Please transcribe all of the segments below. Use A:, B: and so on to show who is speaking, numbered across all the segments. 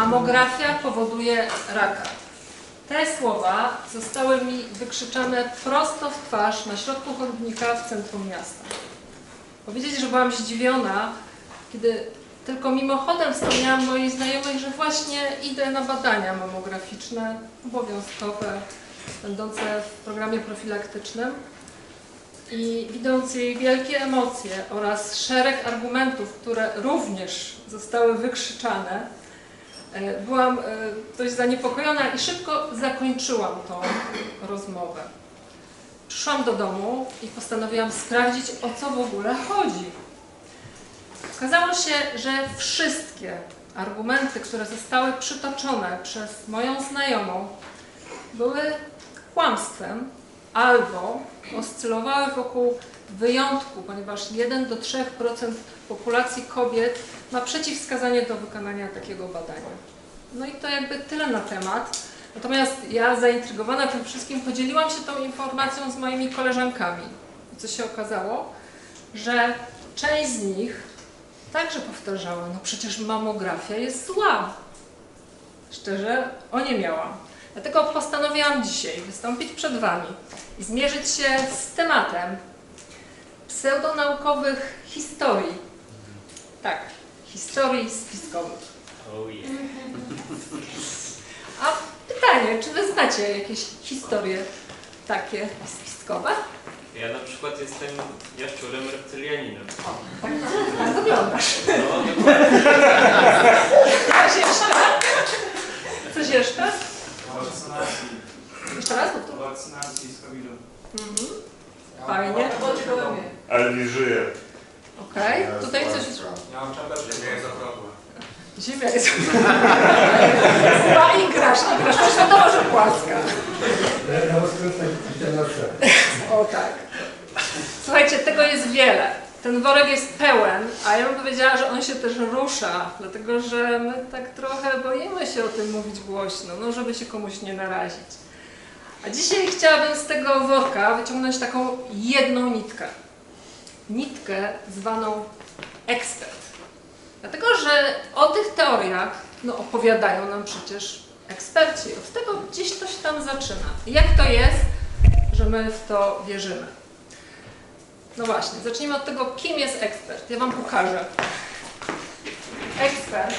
A: Mamografia powoduje raka. Te słowa zostały mi wykrzyczane prosto w twarz na środku chodnika w centrum miasta. Powiedzieć, że byłam zdziwiona, kiedy tylko mimochodem wspomniałam mojej znajomej, że właśnie idę na badania mamograficzne, obowiązkowe, będące w programie profilaktycznym. I widząc jej wielkie emocje oraz szereg argumentów, które również zostały wykrzyczane, byłam e, dość zaniepokojona i szybko zakończyłam tą rozmowę. Przyszłam do domu i postanowiłam sprawdzić, o co w ogóle chodzi. Okazało się, że wszystkie argumenty, które zostały przytoczone przez moją znajomą, były kłamstwem albo oscylowały wokół wyjątku, ponieważ 1 do 3% populacji kobiet ma przeciwwskazanie do wykonania takiego badania. No i to jakby tyle na temat. Natomiast ja zaintrygowana tym wszystkim podzieliłam się tą informacją z moimi koleżankami. I co się okazało? Że część z nich także powtarzała, no przecież mamografia jest zła. Szczerze, o nie miałam. Dlatego postanowiłam dzisiaj wystąpić przed Wami i zmierzyć się z tematem pseudonaukowych historii. Tak, historii spiskowych.
B: Oh yeah.
A: A pytanie, czy Wy znacie jakieś historie takie spiskowe?
B: Ja na przykład jestem jaszczurem reptylianinem.
A: Tak, tak wyglądasz.
B: No, dokładnie.
A: Coś jeszcze? Coś jeszcze?
C: Wakcynacji.
A: Jeszcze raz?
C: Wakcynacji z COVID-em.
A: Mhm. Fajnie.
D: Ale nie żyje.
A: Okej, tutaj coś...
C: Ja mam czapeczkę. Ziemia jest okrągła.
A: Ziemia jest... Chyba i grasz, i grasz. Też wiadomo, że płaska. O tak. Słuchajcie, tego jest wiele. Ten worek jest pełen, a ja bym powiedziała, że on się też rusza, dlatego że my tak trochę boimy się o tym mówić głośno, no żeby się komuś nie narazić. A dzisiaj chciałabym z tego worka wyciągnąć taką jedną nitkę. Nitkę zwaną ekspert. Dlatego, że o tych teoriach no, opowiadają nam przecież eksperci. Od tego gdzieś to się tam zaczyna. Jak to jest, że my w to wierzymy? No właśnie, zacznijmy od tego, kim jest ekspert. Ja Wam pokażę. Ekspert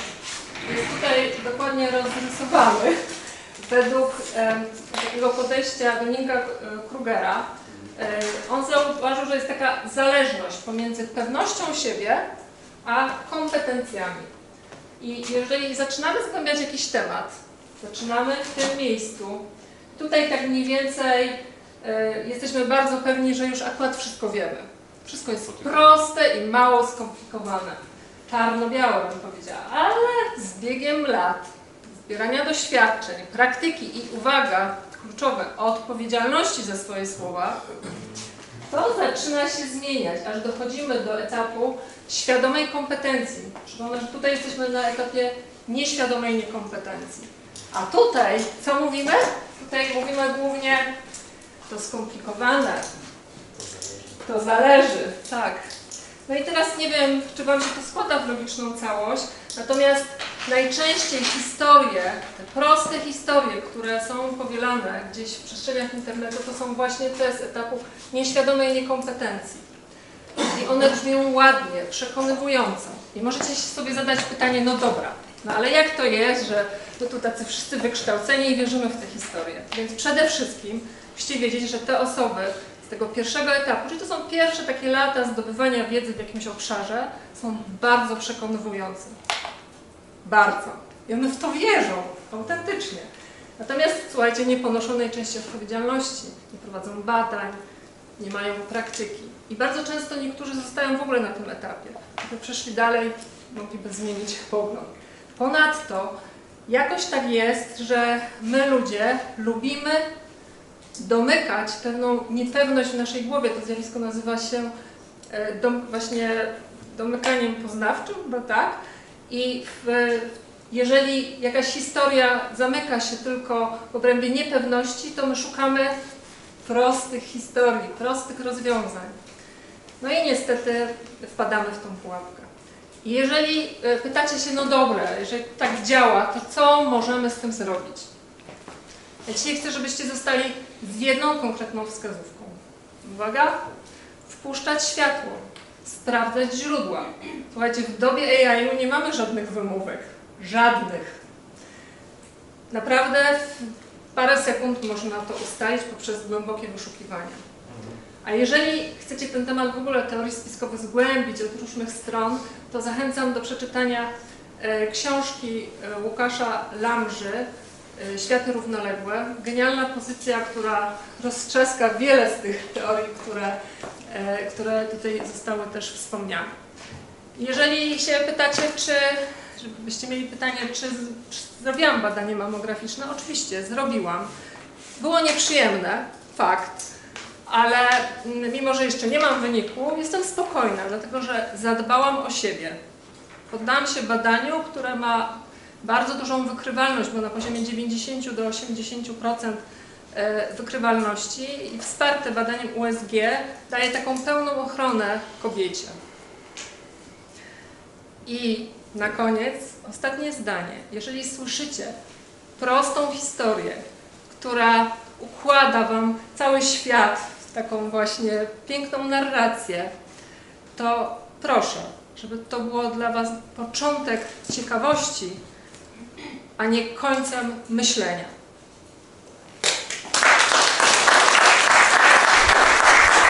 A: jest tutaj dokładnie rozrysowany według takiego podejścia Dominika e, Krugera. E, on zauważył, że jest taka zależność pomiędzy pewnością siebie a kompetencjami. I jeżeli zaczynamy zgłębiać jakiś temat, zaczynamy w tym miejscu, tutaj tak mniej więcej e, jesteśmy bardzo pewni, że już akurat wszystko wiemy. Wszystko jest proste i mało skomplikowane. Czarno-białe bym powiedziała, ale z biegiem lat, zbierania doświadczeń, praktyki i uwaga, kluczowe, odpowiedzialności za swoje słowa, to zaczyna się zmieniać, aż dochodzimy do etapu świadomej kompetencji. Przypomnę, że tutaj jesteśmy na etapie nieświadomej niekompetencji. A tutaj, co mówimy? Tutaj mówimy głównie to skomplikowane, to zależy, tak. No i teraz nie wiem, czy Wam się to składa w logiczną całość, natomiast najczęściej historie, te proste historie, które są powielane gdzieś w przestrzeniach internetu, to są właśnie te z etapu nieświadomej niekompetencji. I one brzmią ładnie, przekonywująco. I możecie sobie zadać pytanie, no dobra, no ale jak to jest, że my tu tacy wszyscy wykształceni i wierzymy w te historie? Więc przede wszystkim musicie wiedzieć, że te osoby z tego pierwszego etapu, czyli to są pierwsze takie lata zdobywania wiedzy w jakimś obszarze, są bardzo przekonywujące. Bardzo. I one w to wierzą, autentycznie. Natomiast, słuchajcie, nie ponoszą najczęściej odpowiedzialności, nie prowadzą badań, nie mają praktyki. I bardzo często niektórzy zostają w ogóle na tym etapie. Gdyby przeszli dalej, mogliby zmienić pogląd. Ponadto jakoś tak jest, że my ludzie lubimy domykać pewną niepewność w naszej głowie. To zjawisko nazywa się e, dom, właśnie domykaniem poznawczym, chyba tak. I w, jeżeli jakaś historia zamyka się tylko w obrębie niepewności, to my szukamy prostych historii, prostych rozwiązań. No i niestety wpadamy w tą pułapkę. I Jeżeli e, pytacie się, no dobra, jeżeli tak działa, to co możemy z tym zrobić? Ja dzisiaj chcę, żebyście zostali z jedną konkretną wskazówką. Uwaga, wpuszczać światło, sprawdzać źródła. Słuchajcie, w dobie AI nie mamy żadnych wymówek. Żadnych. Naprawdę w parę sekund można to ustalić poprzez głębokie wyszukiwania. A jeżeli chcecie ten temat w ogóle teorii spiskowych zgłębić od różnych stron, to zachęcam do przeczytania e, książki e, Łukasza Lamży e, Światy równoległe. Genialna pozycja, która roztrzaska wiele z tych teorii, które, które tutaj zostały też wspomniane. Jeżeli się pytacie, czy, żebyście mieli pytanie, czy, czy zrobiłam badanie mamograficzne, oczywiście zrobiłam. Było nieprzyjemne, fakt, ale mimo, że jeszcze nie mam wyniku, jestem spokojna, dlatego że zadbałam o siebie. Poddałam się badaniu, które ma bardzo dużą wykrywalność, bo na poziomie 90 do 80% e, wykrywalności i wsparte badaniem USG daje taką pełną ochronę kobiecie. I na koniec ostatnie zdanie. Jeżeli słyszycie prostą historię, która układa Wam cały świat w taką właśnie piękną narrację, to proszę, żeby to było dla Was początek ciekawości, a nie końcem myślenia.